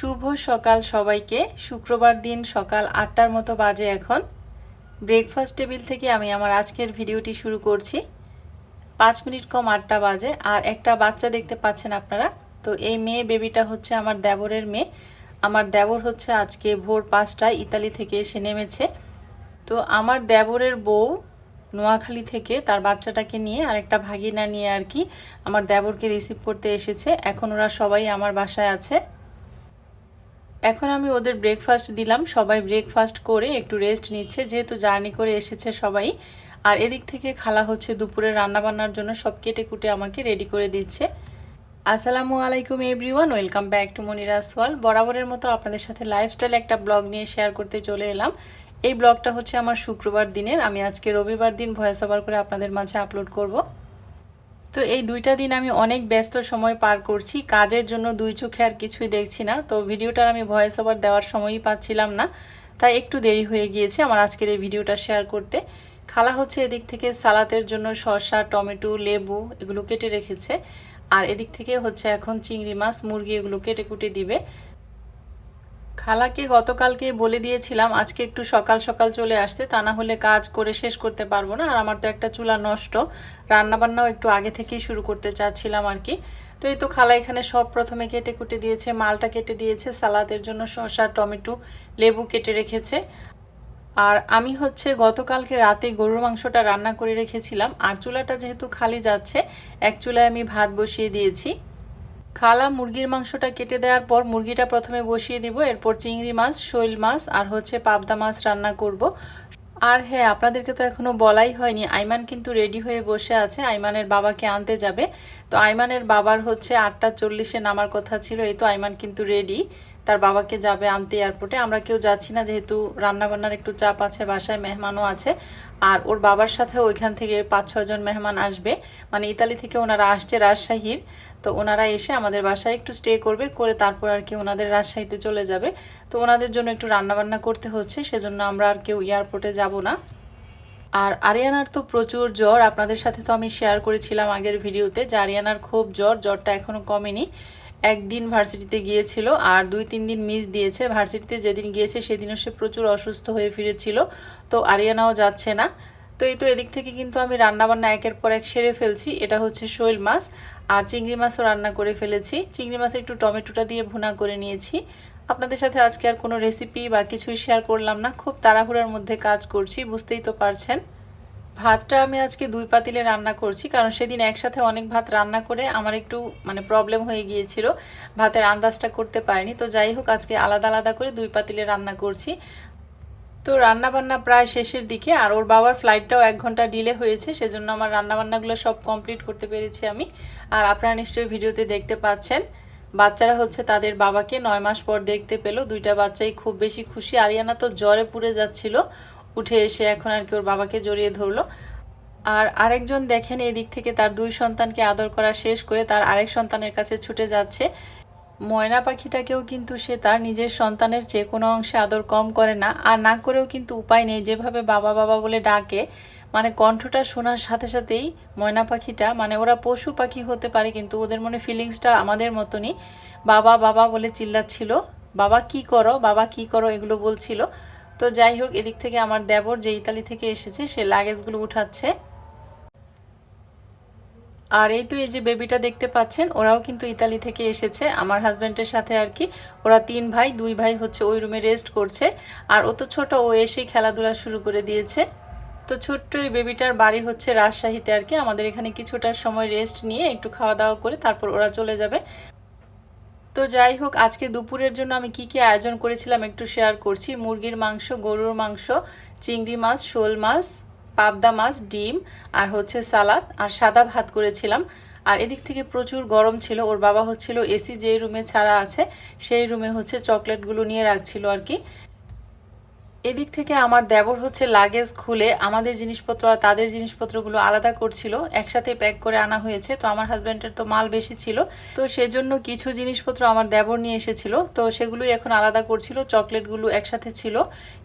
শুভ সকাল সবাইকে। শুক্রবার দিন সকাল আটটার মতো বাজে এখন। ব্রেকফাস্ট টেবিল থেকে আমি আমার আজকের ভিডিওটি শুরু করছি। পাঁচ মিনিট কম আটটা বাজে। আর একটা বাচ্চা দেখতে পাচ্ছেন আপনারা। তো এই মেয়ে বেবিটা হচ্ছে আমার দেবরের মেয়ে। আমার দেবর হচ্ছে আজকে ভোর পাঁচটায় ইতালি থেকে এসে নেমেছে। তো আমার দেবরের বউ নোয়াখালী থেকে তার বাচ্চাটাকে নিয়ে আর একটা ভাগিনা নিয়ে আর কি আমার দেবরকে রিসিভ করতে এসেছে। এখন ওরা সবাই আমার বাসায় আছে। এখন আমি ওদের ব্রেকফাস্ট দিলাম। সবাই ব্রেকফাস্ট করে একটু রেস্ট নিচ্ছে। যেহেতু জার্নি করে এসেছে সবাই। আর এদিক থেকে খালা হচ্ছে দুপুরে রান্না বান্নার জন্য সব কেটে কুটে আমাকে রেডি করে দিচ্ছে। আসসালামু আলাইকুম everyone welcome back to Monira সোয়াল বরাবরের মতো আপনাদের সাথে লাইফস্টাইল একটা ব্লগ নিয়ে শেয়ার করতে চলে এলাম। এই ব্লগটা হচ্ছে আমার শুক্রবার দিনের। আমি আজকে রবিবার দিন ভয়েস ওভার করে আপনাদের মাঝে আপলোড করব। তো এই দুইটা দিন আমি অনেক ব্যস্ত সময় পার করছি, কাজের জন্য দুই চোখে আর কিছুই দেখছি না। তো ভিডিওটার আমি ভয়েস ওভার দেওয়ার সময়ই পাচ্ছিলাম না, তাই একটু দেরি হয়ে গিয়েছে আমার আজকের এই ভিডিওটা শেয়ার করতে। খালা হচ্ছে এদিক থেকে সালাতের জন্য শসা, টমেটো, লেবু এগুলো কেটে রেখেছে, আর এদিক থেকে হচ্ছে এখন চিংড়ি মাছ, মুরগি এগুলো কেটে কুটে দিবে। খালাকে গতকালকে বলে দিয়েছিলাম, আজকে একটু সকাল সকাল চলে আসতে, তা না হলে কাজ করে শেষ করতে পারব না। আর আমার তো একটা চুলা নষ্ট, রান্নাবান্নাও একটু আগে থেকেই শুরু করতে চাচ্ছিলাম আর কি। তো এই তো খালা এখানে সব প্রথমে কেটে কুটে দিয়েছে, মালটা কেটে দিয়েছে, সালাদের জন্য শসা, টমেটো, লেবু কেটে রেখেছে। আর আমি হচ্ছে গতকালকে রাতে গরুর মাংসটা রান্না করে রেখেছিলাম, আর চুলাটা যেহেতু খালি যাচ্ছে, এক চুলায় আমি ভাত বসিয়ে দিয়েছি। খালা মুরগির মাংসটা কেটে দেওয়ার পর মুরগিটা প্রথমে বসিয়ে দিব, এরপর চিংড়ি মাছ, শৈল মাছ আর হচ্ছে পাবদা মাছ রান্না করব। আর হ্যাঁ আপনাদেরকে তো এখনও বলাই হয়নি, আইমান কিন্তু রেডি হয়ে বসে আছে, আইমানের বাবাকে আনতে যাবে। তো আইমানের বাবার হচ্ছে আটটা চল্লিশে নামার কথা ছিল, এই তো আইমান কিন্তু রেডি। তার বাবাকে যাবে আনতে এয়ারপোর্টে। আমরা কেউ যাচ্ছি না, যেহেতু রান্নাবান্নার একটু চাপ আছে, বাসায় মেহমানও আছে। আর ওর বাবার সাথে ওইখান থেকে পাঁচ ছজন মেহমান আসবে। মানে ইতালি থেকে ওনারা আসছে রাজশাহীর। তো ওনারা এসে আমাদের বাসায় একটু স্টে করবে, করে তারপর আর কি ওনাদের রাজশাহীতে চলে যাবে। তো ওনাদের জন্য একটু রান্নাবান্না করতে হচ্ছে, সেজন্য আমরা আর কেউ এয়ারপোর্টে যাব না। আর আরিয়ানার তো প্রচুর জ্বর, আপনাদের সাথে তো আমি শেয়ার করেছিলাম আগের ভিডিওতে যে আরিয়ানার খুব জ্বর, জ্বরটা এখনও কমেনি। একদিন ভার্সিটিতে গিয়েছিল আর দুই তিন দিন মিস দিয়েছে। ভার্সিটিতে যেদিন গিয়েছে সেদিনও সে প্রচুর অসুস্থ হয়ে ফিরেছিল। তো আরিয়ানাও যাচ্ছে না। তো এই তো এদিক থেকে কিন্তু আমি রান্নাবান্না একের পর এক সেরে ফেলছি। এটা হচ্ছে শৈল মাছ। আর চিংড়ি মাছও রান্না করে ফেলেছি। চিংড়ি মাছে একটু টমেটোটা দিয়ে ভুনা করে নিয়েছি। আপনাদের সাথে আজকে আর কোনো রেসিপি বা কিছুই শেয়ার করলাম না। খুব তাড়াহুড়ার মধ্যে কাজ করছি, বুঝতেই তো পারছেন। ভাতটা আমি আজকে দুই পাতিলে রান্না করছি, কারণ সেদিন একসাথে অনেক ভাত রান্না করে আমার একটু মানে প্রবলেম হয়ে গিয়েছিল। ভাতের আন্দাজটা করতে পারিনি। তো যাই হোক, আজকে আলাদা আলাদা করে দুই পাতিলে রান্না করছি। তো রান্না বান্না প্রায় শেষের দিকে, আর ওর বাবার ফ্লাইটটাও এক ঘণ্টা ডিলে হয়েছে, সেজন্য আমার রান্নাবান্নাগুলো সব কমপ্লিট করতে পেরেছি আমি। আর আপনারা নিশ্চয়ই ভিডিওতে দেখতে পাচ্ছেন, বাচ্চারা হচ্ছে তাদের বাবাকে নয় মাস পর দেখতে পেল। দুইটা বাচ্চাই খুব বেশি খুশি। আরিয়ানা তো জ্বরে পুড়ে যাচ্ছিল, উঠে এসে এখন আর কি ওর বাবাকে জড়িয়ে ধরলো। আর আরেকজন দেখেন, এদিক থেকে তার দুই সন্তানকে আদর করা শেষ করে তার আরেক সন্তানের কাছে ছুটে যাচ্ছে। ময়না পাখিটাকেও কিন্তু সে তার নিজের সন্তানের চেয়ে কোনো অংশে আদর কম করে না, আর না করেও কিন্তু উপায় নেই। যেভাবে বাবা বাবা বলে ডাকে মানে কণ্ঠটা শোনার সাথে সাথেই ময়না পাখিটা মানে ওরা পশু পাখি হতে পারে, কিন্তু ওদের মনে ফিলিংসটা আমাদের মতনই। বাবা বাবা বলে চিল্লাচ্ছিল, বাবা কি করো? বাবা কি করো? এগুলো বলছিল। তো যাই হোক, এদিক থেকে আমার দেবর যে ইতালি থেকে এসেছে, সে লাগেজগুলো উঠাচ্ছে। আর এই তো এই যে বেবিটা দেখতে পাচ্ছেন, ওরাও কিন্তু ইতালি থেকে এসেছে। আমার হাজব্যান্ডের সাথে আর কি, ওরা তিন ভাই, দুই ভাই হচ্ছে ওই রুমে রেস্ট করছে। আর ও তো ছোট, ও এসেই খেলাধুলা শুরু করে দিয়েছে। তো ছোট্ট এই বেবিটার বাড়ি হচ্ছে রাজশাহীতে আর কি। আমাদের এখানে কিছুটা সময় রেস্ট নিয়ে একটু খাওয়া দাওয়া করে তারপর ওরা চলে যাবে। তো যাই হোক, আজকে দুপুরের জন্য আমি কি কি আয়োজন করেছিলাম একটু শেয়ার করছি। মুরগির মাংস, গরুর মাংস, চিংড়ি মাছ, শোল মাছ পাবদা মাছ, ডিম আর হচ্ছে সালাদ আর সাদা ভাত করেছিলাম। আর এদিক থেকে প্রচুর গরম ছিল। ওর বাবা হচ্ছিল এসি যে রুমে ছাড়া আছে, সেই রুমে হচ্ছে চকলেটগুলো নিয়ে রাখছিল আর কি। এদিক থেকে আমার দেবর হচ্ছে লাগেজ খুলে আমাদের জিনিসপত্র আর তাদের জিনিসপত্রগুলো আলাদা করছিল, একসাথে প্যাক করে আনা হয়েছে। তো আমার হাজব্যান্ডের তো মাল বেশি ছিল। তো সেজন্য কিছু জিনিসপত্র আমার দেবর নিয়ে এসেছিল। তো সেগুলোই এখন আলাদা করছিল। চকলেটগুলো একসাথে ছিল।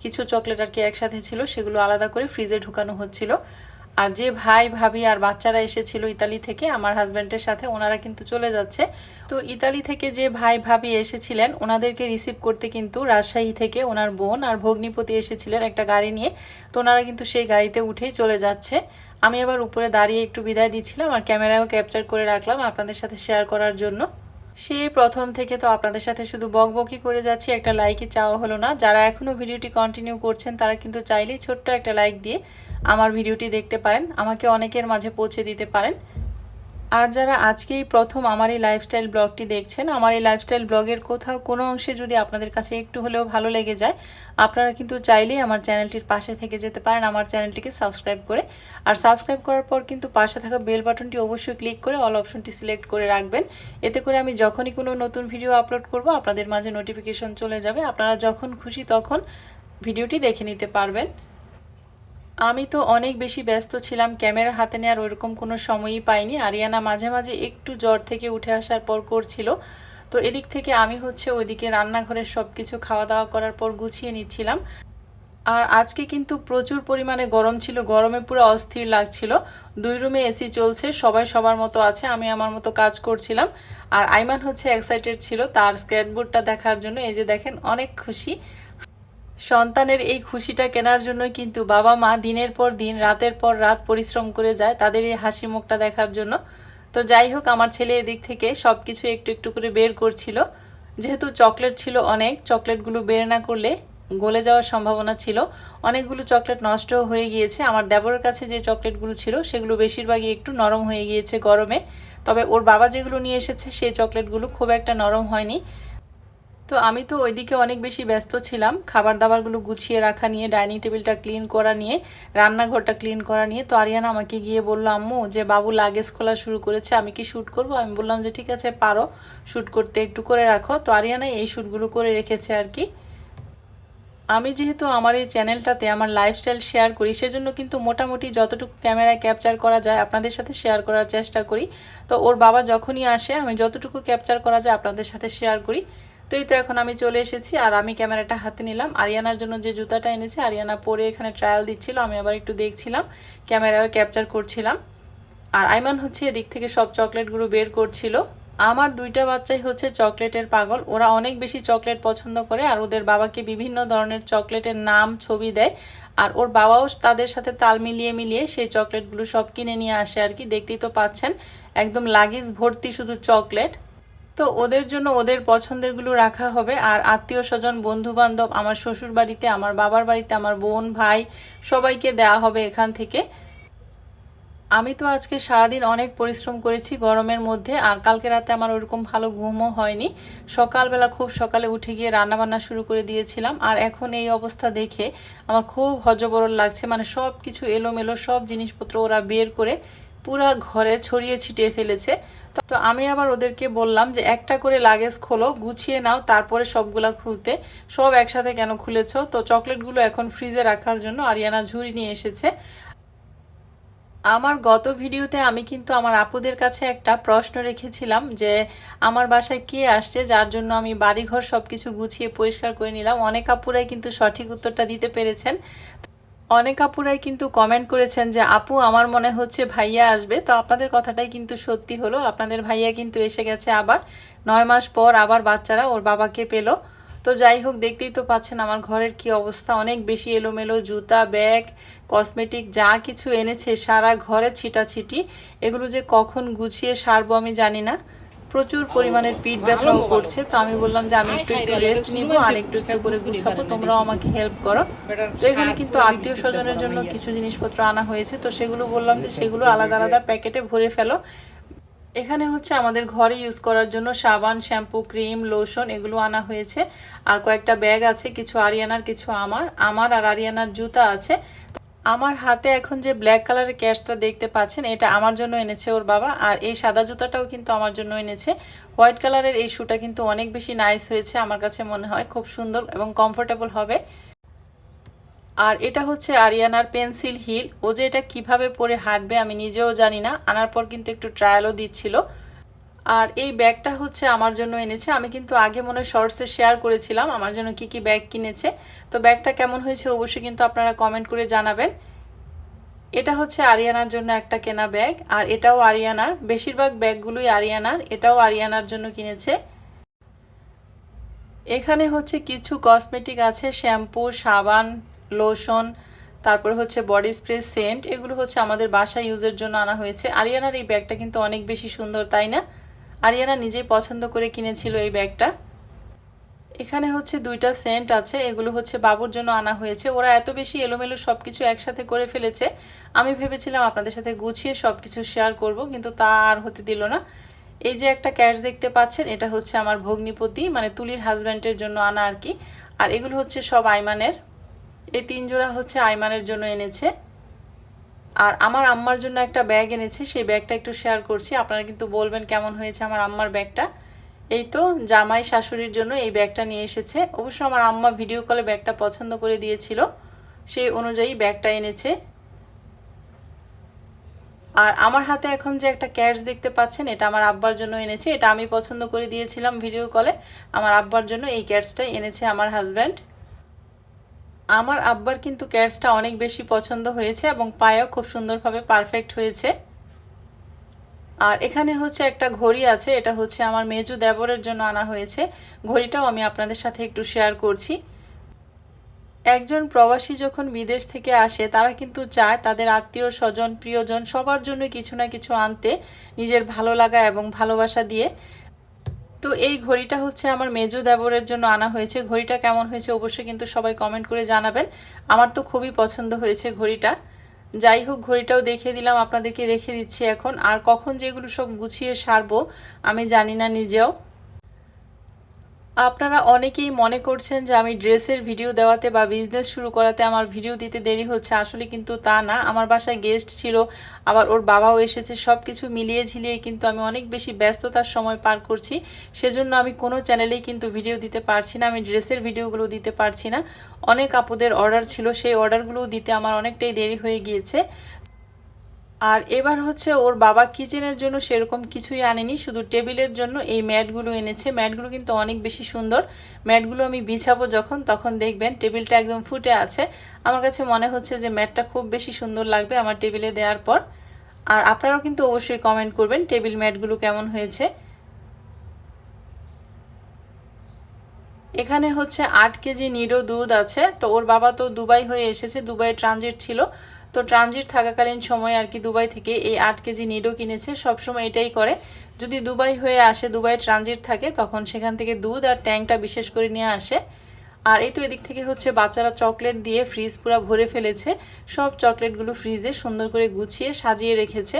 কিছু চকলেট আর কি একসাথে ছিল, সেগুলো আলাদা করে ফ্রিজে ঢুকানো হচ্ছিল। আর যে ভাই, ভাবি আর বাচ্চারা এসেছিল ইতালি থেকে, আমার হাজব্যান্ডের সাথে, ওনারা কিন্তু চলে যাচ্ছে। তো ইতালি থেকে যে ভাই, ভাবি এসেছিলেন, ওনাদেরকে রিসিভ করতে কিন্তু রাজশাহী থেকে ওনার বোন আর ভগ্নিপতি এসেছিলেন একটা গাড়ি নিয়ে। তো ওনারা কিন্তু সেই গাড়িতে উঠেই চলে যাচ্ছে। আমি আবার উপরে দাঁড়িয়ে একটু বিদায় দিচ্ছিলাম আর ক্যামেরাও ক্যাপচার করে রাখলাম আপনাদের সাথে শেয়ার করার জন্য। সেই প্রথম থেকে তো আপনাদের সাথে শুধু বকবকি করে যাচ্ছি, একটা লাইকই চাওয়া হলো না। যারা এখনও ভিডিওটি কন্টিনিউ করছেন, তারা কিন্তু চাইলেই ছোট্ট একটা লাইক দিয়ে আমার ভিডিওটি দেখতে পারেন। আমাকে অনেকের মাঝে পৌঁছে দিতে পারেন। আর যারা আজকেই প্রথম আমার এই লাইফস্টাইল ব্লগটি দেখছেন, আমার এই লাইফস্টাইল ব্লগের কোথাও কোনো অংশে যদি আপনাদের কাছে একটু হলেও ভালো লেগে যায়, আপনারা কিন্তু চাইলেই আমার চ্যানেলটির পাশে থেকে যেতে পারেন, আমার চ্যানেলটিকে সাবস্ক্রাইব করে। আর সাবস্ক্রাইব করার পর কিন্তু পাশে থাকা বেল বাটনটি অবশ্যই ক্লিক করে অল অপশনটি সিলেক্ট করে রাখবেন। এতে করে আমি যখনই কোনো নতুন ভিডিও আপলোড করব, আপনাদের মাঝে নোটিফিকেশন চলে যাবে। আপনারা যখন খুশি তখন ভিডিওটি দেখে নিতে পারবেন। আমি তো অনেক বেশি ব্যস্ত ছিলাম, ক্যামেরা হাতে নেওয়ার ওরকম কোনো সময়ই পাইনি। আরিয়ানা মাঝে মাঝে একটু জ্বর থেকে উঠে আসার পর করছিল। তো এদিক থেকে আমি হচ্ছে ওইদিকে রান্নাঘরের সব কিছু খাওয়া দাওয়া করার পর গুছিয়ে নিচ্ছিলাম। আর আজকে কিন্তু প্রচুর পরিমাণে গরম ছিল, গরমে পুরো অস্থির লাগছিল। দুই রুমে এসি চলছে, সবাই সবার মতো আছে, আমি আমার মতো কাজ করছিলাম। আর আইমান হচ্ছে এক্সাইটেড ছিল, তার স্কেটবোর্ডটা দেখার জন্য, এই যে দেখেন, অনেক খুশি। সন্তানের এই খুশিটা কেনার জন্য কিন্তু বাবা মা দিনের পর দিন, রাতের পর রাত পরিশ্রম করে যায় তাদের এই হাসি মুখটা দেখার জন্য। তো যাই হোক, আমার ছেলে এদিক থেকে সব কিছু একটু একটু করে বের করছিল। যেহেতু চকলেট ছিল অনেক, চকলেটগুলো বের না করলে গলে যাওয়ার সম্ভাবনা ছিল। অনেকগুলো চকলেট নষ্ট হয়ে গিয়েছে। আমার দেবরের কাছে যে চকলেটগুলো ছিল, সেগুলো বেশিরভাগই একটু নরম হয়ে গিয়েছে গরমে। তবে ওর বাবা যেগুলো নিয়ে এসেছে, সেই চকলেটগুলো খুব একটা নরম হয়নি। তো আমি তো ওইদিকে অনেক বেশি ব্যস্ত ছিলাম। খাবার দাবারগুলো গুছিয়ে রাখা নিয়ে, ডাইনিং টেবিলটা ক্লিন করা নিয়ে, রান্নাঘরটা ক্লিন করা নিয়ে, তো আরিয়ানা আমাকে গিয়ে বলল, আম্মু, যে বাবু লাগেজ খোলা শুরু করেছে, আমি কি শ্যুট করব? আমি বললাম যে, ঠিক আছে, পারো শ্যুট করতে একটু করে রাখো। তো আরিয়ানা এই শ্যুটগুলো করে রেখেছে আর কি। আমি যেহেতু আমার এই চ্যানেলটাতে আমার লাইফস্টাইল শেয়ার করি, সেজন্য কিন্তু মোটামুটি যতটুকু ক্যামেরায় ক্যাপচার করা যায়, আপনাদের সাথে শেয়ার করার চেষ্টা করি। তো ওর বাবা যখনই আসে, আমি যতটুকু ক্যাপচার করা যায়, আপনাদের সাথে শেয়ার করি। তো এই তো এখন আমি চলে এসেছি, আর আমি ক্যামেরাটা হাতে নিলাম। আরিয়ানার জন্য যে জুতাটা এনেছি, আরিয়ানা পরে এখানে ট্রায়াল দিচ্ছিল, আমি আবার একটু দেখছিলাম ক্যামেরায় ক্যাপচার করছিলাম। আর আইমান হচ্ছে এদিক থেকে সব চকলেটগুলো বের করছিল। আমার দুইটা বাচ্চাই হচ্ছে চকলেটের পাগল, ওরা অনেক বেশি চকলেট পছন্দ করে, আর ওদের বাবাকে বিভিন্ন ধরনের চকলেটের নাম ছবি দেয়, আর ওর বাবাও তাদের সাথে তাল মিলিয়ে মিলিয়ে সেই চকলেটগুলো সব কিনে নিয়ে আসে আর কি, দেখতেই তো পাচ্ছেন। একদম লাগেজ ভর্তি শুধু চকলেট তো ওদের জন্য ওদের পছন্দেরগুলো রাখা হবে। আর আত্মীয় স্বজন বন্ধু বান্ধব আমার শ্বশুর বাড়িতে, আমার বাবার বাড়িতে, আমার বোন, ভাই, সবাইকে দেয়া হবে এখান থেকে। আমি তো আজকে সারাদিন অনেক পরিশ্রম করেছি গরমের মধ্যে, আর কালকে রাতে আমার ওরকম ভালো ঘুমও হয়নি। সকালবেলা খুব সকালে উঠে গিয়ে রান্নাবান্না শুরু করে দিয়েছিলাম, আর এখন এই অবস্থা দেখে আমার খুব হজবরল লাগছে। মানে সব কিছু এলোমেলো, সব জিনিসপত্র ওরা বের করে পুরা ঘরে ছড়িয়ে ছিটিয়ে ফেলেছে। তো আমি আবার ওদেরকে বললাম যে একটা করে লাগেজ খোলো, গুছিয়ে নাও, তারপরে সবগুলা খুলতে। সব একসাথে কেন খুলেছো? তো চকলেটগুলো এখন ফ্রিজে রাখার জন্য আরিয়ানা ঝুড়ি নিয়ে এসেছে। আমার গত ভিডিওতে আমি কিন্তু আমার আপুদের কাছে একটা প্রশ্ন রেখেছিলাম যে আমার বাসায় কে আসছে, যার জন্য আমি বাড়িঘর সব কিছু গুছিয়ে পরিষ্কার করে নিলাম। অনেক আপুরাই কিন্তু সঠিক উত্তরটা দিতে পেরেছেন। অনেক আপুরাই কিন্তু কমেন্ট করেছেন যে, আপু, আমার মনে হচ্ছে ভাইয়া আসবে। তো আপনাদের কথাটাই কিন্তু সত্যি হলো। আপনাদের ভাইয়া কিন্তু এসে গেছে আবার। নয় মাস পর আবার বাচ্চারা ওর বাবাকে পেল। তো যাই হোক, দেখতেই তো পাচ্ছেন আমার ঘরের কি অবস্থা। অনেক বেশি এলোমেলো, জুতা, ব্যাগ কসমেটিক যা কিছু এনেছে, সারা ঘরে ছিটাছিটি। এগুলো যে কখন গুছিয়ে সারবো আমি জানি না। প্রচুর পরিমাণের পিঠ ব্যথাও করছে। তো আমি বললাম যে আমি একটু একটু রেস্ট নিব আর একটু একটু করে গুছাবো, তোমরাও আমাকে হেল্প করো। তো এখানে কিন্তু আত্মীয় স্বজনের জন্য কিছু জিনিসপত্র আনা হয়েছে। তো সেগুলো বললাম যে সেগুলো আলাদা আলাদা প্যাকেটে ভরে ফেলো। এখানে হচ্ছে আমাদের ঘরে ইউজ করার জন্য সাবান, শ্যাম্পু, ক্রিম লোশন এগুলো আনা হয়েছে। আর কয়েকটা ব্যাগ আছে, কিছু আরিয়ানার কিছু আমার। আমার আর আরিয়ানার জুতা আছে। আমার হাতে এখন যে ব্ল্যাক কালারের ক্যাটসটা দেখতে পাচ্ছেন, এটা আমার জন্য এনেছে ওর বাবা, আর এই সাদা জুতাটাও কিন্তু আমার জন্য এনেছে। হোয়াইট কালারের এই শুটা কিন্তু অনেক বেশি নাইস হয়েছে আমার কাছে মনে হয়, খুব সুন্দর এবং কমফোর্টেবল হবে। আর এটা হচ্ছে আরিয়ানার পেন্সিল হিল ও যে এটা কীভাবে পরে হাঁটবে আমি নিজেও জানি না, আনার পর কিন্তু একটু ট্রায়ালও দিচ্ছিল। আর এই ব্যাগটা হচ্ছে আমার জন্য এনেছে। আমি কিন্তু আগে মনে হয় শর্টসে শেয়ার করেছিলাম, আমার জন্য কি কি ব্যাগ কিনেছে। তো ব্যাগটা কেমন হয়েছে অবশ্যই কিন্তু আপনারা কমেন্ট করে জানাবেন। এটা হচ্ছে আরিয়ানার জন্য একটা কেনা ব্যাগ, আর এটাও আরিয়ানার। বেশিরভাগ ব্যাগগুলোই আরিয়ানার, এটাও আরিয়ানার জন্য কিনেছে। এখানে হচ্ছে কিছু কসমেটিক আছে শ্যাম্পু সাবান লোশন তারপরে হচ্ছে বডি স্প্রে সেন্ট এগুলো হচ্ছে আমাদের বাসা ইউজের জন্য আনা হয়েছে। আরিয়ানার এই ব্যাগটা কিন্তু অনেক বেশি সুন্দর, তাই না? আরিয়ানা নিজেই পছন্দ করে কিনেছিল এই ব্যাগটা। এখানে হচ্ছে দুইটা সেন্ট আছে, এগুলো হচ্ছে বাবুর জন্য আনা হয়েছে। ওরা এত বেশি এলোমেলো সব কিছু একসাথে করে ফেলেছে। আমি ভেবেছিলাম আপনাদের সাথে গুছিয়ে সব কিছু শেয়ার করব, কিন্তু তা আর হতে দিল না। এই যে একটা ক্যাশ দেখতে পাচ্ছেন, এটা হচ্ছে আমার ভগ্নিপতি মানে তুলির হাজব্যান্ডের জন্য আনা আর কি। আর এগুলো হচ্ছে সব আইমানের। এই তিন জোড়া হচ্ছে আইমানের জন্য এনেছে। আর আমার আম্মার জন্য একটা ব্যাগ এনেছে, সেই ব্যাগটা একটু শেয়ার করছি। আপনারা কিন্তু বলবেন কেমন হয়েছে আমার আম্মার ব্যাগটা এই তো, জামাই শাশুড়ির জন্য এই ব্যাগটা নিয়ে এসেছে। অবশ্য আমার আম্মা ভিডিও কলে ব্যাগটা পছন্দ করে দিয়েছিল, সেই অনুযায়ী ব্যাগটা এনেছে। আর আমার হাতে এখন যে একটা ক্যাশ দেখতে পাচ্ছেন, এটা আমার আব্বার জন্য এনেছে। এটা আমি পছন্দ করে দিয়েছিলাম ভিডিও কলে আমার আব্বার জন্য এই ক্যাটসটাই এনেছে আমার হাজব্যান্ড আমার আব্বার কিন্তু ক্যাটসটা অনেক বেশি পছন্দ হয়েছে এবং পায়েও খুব সুন্দরভাবে পারফেক্ট হয়েছে। আর এখানে হচ্ছে একটা ঘড়ি আছে, এটা হচ্ছে আমার মেজু দেবরের জন্য আনা হয়েছে। ঘড়িটাও আমি আপনাদের সাথে একটু শেয়ার করছি। একজন প্রবাসী যখন বিদেশ থেকে আসে, তারা কিন্তু চায় তাদের আত্মীয় স্বজন, প্রিয়জন সবার জন্য কিছু না কিছু আনতে নিজের ভালো লাগা এবং ভালোবাসা দিয়ে। তো এই ঘড়িটা হচ্ছে আমার মেজু দেবরের জন্য আনা হয়েছে। ঘড়িটা কেমন হয়েছে অবশ্যই কিন্তু সবাই কমেন্ট করে জানাবেন। আমার তো খুবই পছন্দ হয়েছে ঘড়িটা। যাই হোক, ঘড়িটাও দেখিয়ে দিলাম, আপনাদেরকে রেখে দিচ্ছি এখন। আর কখন যেগুলো সব গুছিয়ে সারবো, আমি জানি না নিজেও। আপনারা অনেকেই মনে করছেন যে আমি ড্রেসের ভিডিও দেওয়াতে বা বিজনেস শুরু করাতে আমার ভিডিও দিতে দেরি হচ্ছে। আসলে কিন্তু তা না। আমার বাসায় গেস্ট ছিল, আবার ওর বাবাও এসেছে। সব কিছু মিলিয়ে ঝিলিয়ে কিন্তু আমি অনেক বেশি ব্যস্ততার সময় পার করছি। সেজন্য আমি কোনো চ্যানেলেই কিন্তু ভিডিও দিতে পারছি না। আমি ড্রেসের ভিডিওগুলো দিতে পারছি না। অনেক আপুদের অর্ডার ছিল। সেই অর্ডারগুলোও দিতে আমার অনেকটাই দেরি হয়ে গিয়েছে। আর এবার হচ্ছে ওর বাবা কিচেনের জন্য সেরকম কিছুই আনেনি, শুধু টেবিলের জন্য এই ম্যাটগুলো এনেছে। ম্যাটগুলো কিন্তু অনেক বেশি সুন্দর। ম্যাটগুলো আমি বিছাবো যখন, তখন দেখবেন টেবিলটা একদম ফুটে আছে। আমার কাছে মনে হচ্ছে যে ম্যাটটা খুব বেশি সুন্দর লাগবে আমার টেবিলে দেওয়ার পর। আর আপনারাও কিন্তু অবশ্যই কমেন্ট করবেন টেবিল ম্যাটগুলো কেমন হয়েছে। এখানে হচ্ছে আট কেজি নিডো দুধ আছে। তো ওর বাবা তো দুবাই হয়ে এসেছে, দুবাই ট্রানজিট ছিল। তো ট্রানজিট থাকাকালীন সময় আর কি দুবাই থেকে এই আট কেজি নিডো কিনেছে, সবসময় এটাই করে। যদি দুবাই হয়ে আসে দুবাই ট্রানজিট থাকে, তখন সেখান থেকে দুধ আর ট্যাঙ্কটা বিশেষ করে নিয়ে আসে। আর এই তো এদিক থেকে হচ্ছে বাচ্চারা চকলেট দিয়ে ফ্রিজ পুরো ভরে ফেলেছে। সব চকলেটগুলো ফ্রিজে সুন্দর করে গুছিয়ে সাজিয়ে রেখেছে।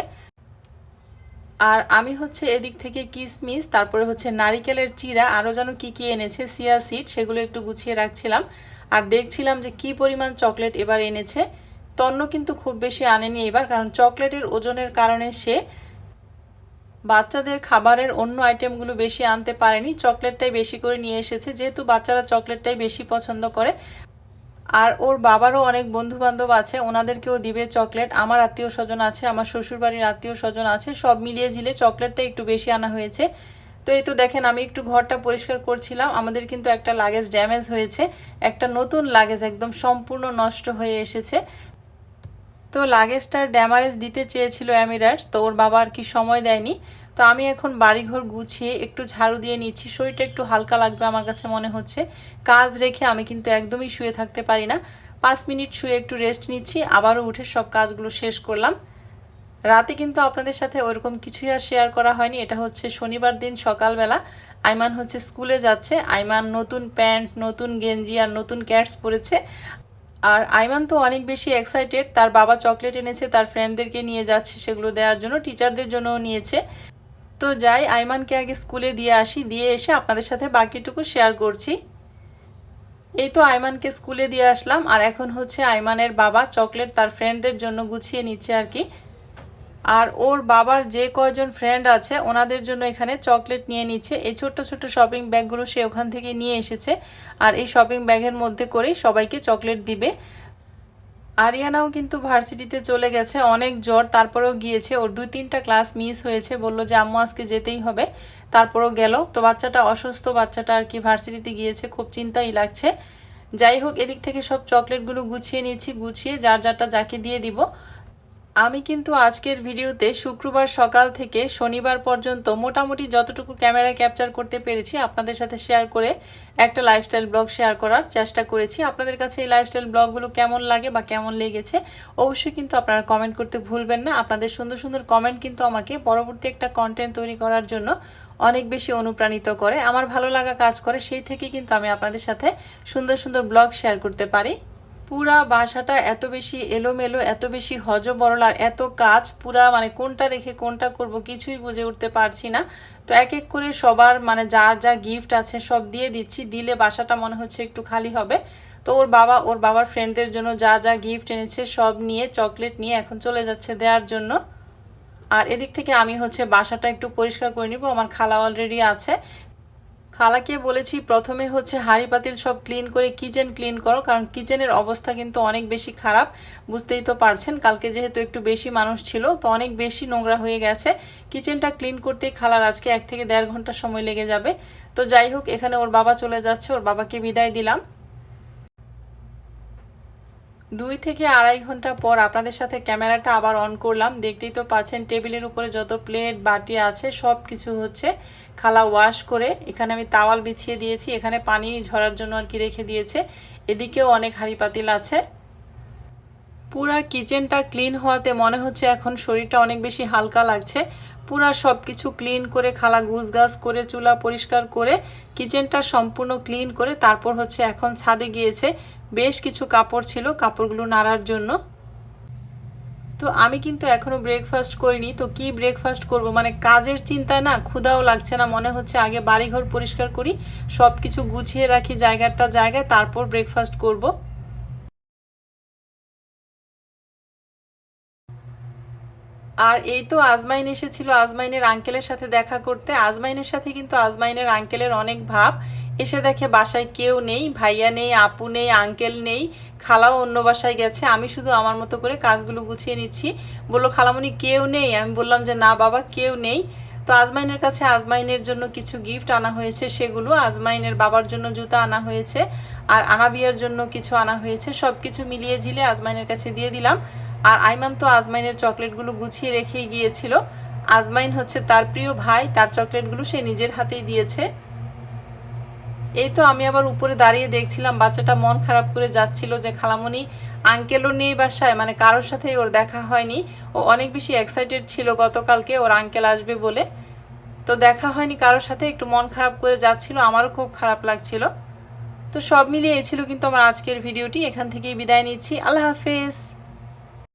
আর আমি হচ্ছে এদিক থেকে কিসমিস, তারপরে হচ্ছে নারিকেলের চিরা আরও যেন কী কী এনেছে, সিয়া সিড, সেগুলো একটু গুছিয়ে রাখছিলাম। আর দেখছিলাম যে কি পরিমাণ চকলেট এবার এনেছে। তন্ন কিন্তু খুব বেশি আনেনি এবার, কারণ চকলেটের ওজনের কারণে সে বাচ্চাদের খাবারের অন্য আইটেমগুলো বেশি আনতে পারেনি। চকলেটটাই বেশি করে নিয়ে এসেছে, যেহেতু বাচ্চারা চকলেটটাই বেশি পছন্দ করে। আর ওর বাবারও অনেক বন্ধু বান্ধব আছে, ওনাদেরকেও দিবে চকলেট। আমার আত্মীয় স্বজন আছে, আমার শ্বশুরবাড়ির আত্মীয় স্বজন আছে, সব মিলিয়ে ঝিলে চকলেটটা একটু বেশি আনা হয়েছে। তো এই তো দেখেন, আমি একটু ঘরটা পরিষ্কার করছিলাম, আমাদের কিন্তু একটা লাগেজ ড্যামেজ হয়েছে, একটা নতুন লাগেজ একদম সম্পূর্ণ নষ্ট হয়ে এসেছে। তো লাগেজটার ড্যামারেজ দিতে চেয়েছিল অ্যামিরার্স তো ওর বাবা আর কি সময় দেয়নি। তো আমি এখন বাড়িঘর গুছিয়ে একটু ঝাড়ু দিয়ে নিচ্ছি, শরীরটা একটু হালকা লাগবে আমার কাছে মনে হচ্ছে। কাজ রেখে আমি কিন্তু একদমই শুয়ে থাকতে পারি না। পাঁচ মিনিট শুয়ে একটু রেস্ট নিচ্ছি, আবারও উঠে সব কাজগুলো শেষ করলাম। রাতে কিন্তু আপনাদের সাথে ওরকম কিছুই আর শেয়ার করা হয়নি। এটা হচ্ছে শনিবার দিন সকালবেলা। আইমান হচ্ছে স্কুলে যাচ্ছে। আইমান নতুন প্যান্ট, নতুন গেঞ্জি আর নতুন ক্যাটস পরেছে। আর আইমান তো অনেক বেশি এক্সাইটেড তার বাবা চকলেট এনেছে, তার ফ্রেন্ডদেরকে নিয়ে যাচ্ছে, সেগুলো দেওয়ার জন্য টিচারদের জন্য নিয়েছে। তো যাই, আইমানকে আগে স্কুলে দিয়ে আসি, দিয়ে এসে আপনাদের সাথে বাকিটুকু শেয়ার করছি। এই তো আইমানকে স্কুলে দিয়ে আসলাম, আর এখন হচ্ছে আইমানের বাবা চকলেট তার ফ্রেন্ডদের জন্য গুছিয়ে নিচ্ছে আর কি। আর ওর বাবার যে কয়জন ফ্রেন্ড আছে, ওনাদের জন্য এখানে চকলেট নিয়ে নিচ্ছে। এই ছোট্ট ছোট্ট শপিং ব্যাগগুলো সে ওখান থেকে নিয়ে এসেছে। আর এই শপিং ব্যাগের মধ্যে করেই সবাইকে চকলেট দিবে। আরিয়ানাও কিন্তু ভার্সিটিতে চলে গেছে, অনেক জ্বর। তারপরেও গিয়েছে। ওর দুই তিনটা ক্লাস মিস হয়েছে। বলল যে, আম্মু, আজকে যেতেই হবে। তারপরেও গেল। তো বাচ্চাটা অসুস্থ, বাচ্চাটা আর কি ভার্সিটিতে গিয়েছে, খুব চিন্তাই লাগছে। যাই হোক, এদিক থেকে সব চকলেটগুলো গুছিয়ে নিচ্ছি, গুছিয়ে যার যারটা যাকে দিয়ে দিব। আমি কিন্তু আজকের ভিডিওতে শুক্রবার সকাল থেকে শনিবার পর্যন্ত মোটামুটি যতটুকু ক্যামেরায় ক্যাপচার করতে পেরেছি আপনাদের সাথে শেয়ার করে একটা লাইফস্টাইল ব্লগ শেয়ার করার চেষ্টা করেছি। আপনাদের কাছে এই লাইফস্টাইল ব্লগগুলো কেমন লাগে বা কেমন লেগেছে অবশ্যই কিন্তু আপনারা কমেন্ট করতে ভুলবেন না। আপনাদের সুন্দর সুন্দর কমেন্ট কিন্তু আমাকে পরবর্তী একটা কন্টেন্ট তৈরি করার জন্য অনেক বেশি অনুপ্রাণিত করে। আমার ভালো লাগা কাজ করে, সেই থেকে কিন্তু আমি আপনাদের সাথে সুন্দর সুন্দর ব্লগ শেয়ার করতে পারি। পুরা বাসাটা এত বেশি এলোমেলো, এত বেশি হজবরল আর এত কাজ, পুরা মানে কোনটা রেখে কোনটা করব কিছুই বুঝে উঠতে পারছি না। তো এক এক করে সবার মানে যার যা গিফট আছে সব দিয়ে দিচ্ছি, দিলে বাসাটা মনে হচ্ছে একটু খালি হবে। তো ওর বাবা, ওর বাবার ফ্রেন্ডদের জন্য যা যা গিফট এনেছে সব নিয়ে চকলেট নিয়ে এখন চলে যাচ্ছে দেওয়ার জন্য। আর এদিক থেকে আমি হচ্ছে বাসাটা একটু পরিষ্কার করে নিব, আমার খালা অলরেডি আছে। খালাকে বলেছি, প্রথমে হচ্ছে হাঁড়ি পাতিল সব ক্লিন করে কিচেন ক্লিন করো, কারণ কিচেনের অবস্থা কিন্তু অনেক বেশি খারাপ। বুঝতেই তো পারছেন, কালকে যেহেতু একটু বেশি মানুষ ছিল, তো অনেক বেশি নোংরা হয়ে গেছে। কিচেনটা ক্লিন করতেই খালার আজকে এক থেকে দেড় ঘণ্টা সময় লেগে যাবে। তো যাই হোক, এখানে ওর বাবা চলে যাচ্ছে, ওর বাবাকে বিদায় দিলাম। দুই থেকে আড়াই ঘণ্টা পর আপনাদের সাথে ক্যামেরাটা আবার অন করলাম। দেখতেই তো পাচ্ছেন টেবিলের উপরে যত প্লেট বাটি আছে, সব কিছু হচ্ছে। খালা ওয়াশ করে, এখানে আমি তাওয়াল বিছিয়ে দিয়েছি। এখানে পানি ঝরার জন্য আর কি রেখে দিয়েছে। এদিকেও অনেক হাঁড়ি পাতিল আছে। পুরা কিচেনটা ক্লিন হওয়াতে মনে হচ্ছে এখন শরীরটা অনেক বেশি হালকা লাগছে। পুরা সব কিছু ক্লিন করে, খালা গুছগাছ করে, চুলা পরিষ্কার করে কিচেনটা সম্পূর্ণ ক্লিন করে, তারপর হচ্ছে এখন ছাদে গিয়েছে। বেশ কিছু কাপড় ছিল, কাপড়গুলো নাড়ার জন্য। তো আমি কিন্তু এখনও ব্রেকফাস্ট করিনি, তো কি ব্রেকফাস্ট করব? মানে কাজের চিন্তায় না ক্ষুধাও লাগছে না, মনে হচ্ছে আগে বাড়িঘর পরিষ্কার করি সব কিছু গুছিয়ে রাখি জায়গাটা জায়গায়, তারপর ব্রেকফাস্ট করব। আর এই তো আজমাইন এসেছিল, আজমাইনের আঙ্কেলের সাথে দেখা করতে। আজমাইনের সাথে কিন্তু আজমাইনের আঙ্কেলের অনেক ভাব। এসে দেখে বাসায় কেউ নেই, ভাইয়া নেই, আপু নেই আঙ্কেল নেই। খালাও অন্য বাসায় গেছে। আমি শুধু আমার মতো করে কাজগুলো গুছিয়ে নিচ্ছি। বলল, খালামণি, কেউ নেই? আমি বললাম যে, না বাবা, কেউ নেই। তো আজমাইনের কাছে আজমাইনের জন্য কিছু গিফট আনা হয়েছে সেগুলো। আজমাইনের বাবার জন্য জুতা আনা হয়েছে। আর আনাবিয়ার জন্য কিছু আনা হয়েছে। সব কিছু মিলিয়ে ঝিলে আজমাইনের কাছে দিয়ে দিলাম। আর আইমান তো আজমাইনের চকলেটগুলো গুছিয়ে রেখেই গিয়েছিল। আজমাইন হচ্ছে তার প্রিয় ভাই, তার চকলেটগুলো সে নিজের হাতেই দিয়েছে। এই তো আমি আবার উপরে দাঁড়িয়ে দেখছিলাম, বাচ্চাটা মন খারাপ করে যাচ্ছিল যে খালামণি আঙ্কেলও নেই বাসায় মানে কারোর সাথেই ওর দেখা হয়নি। ও অনেক বেশি এক্সাইটেড ছিল গতকালকে, ওর আঙ্কেল আসবে বলে। তো দেখা হয়নি কারোর সাথে, একটু মন খারাপ করে যাচ্ছিল, আমারও খুব খারাপ লাগছিল। তো সব মিলিয়ে এই ছিল কিন্তু আমার আজকের ভিডিওটি, এখান থেকেই বিদায় নিচ্ছি, আল্লাহ হাফেজ।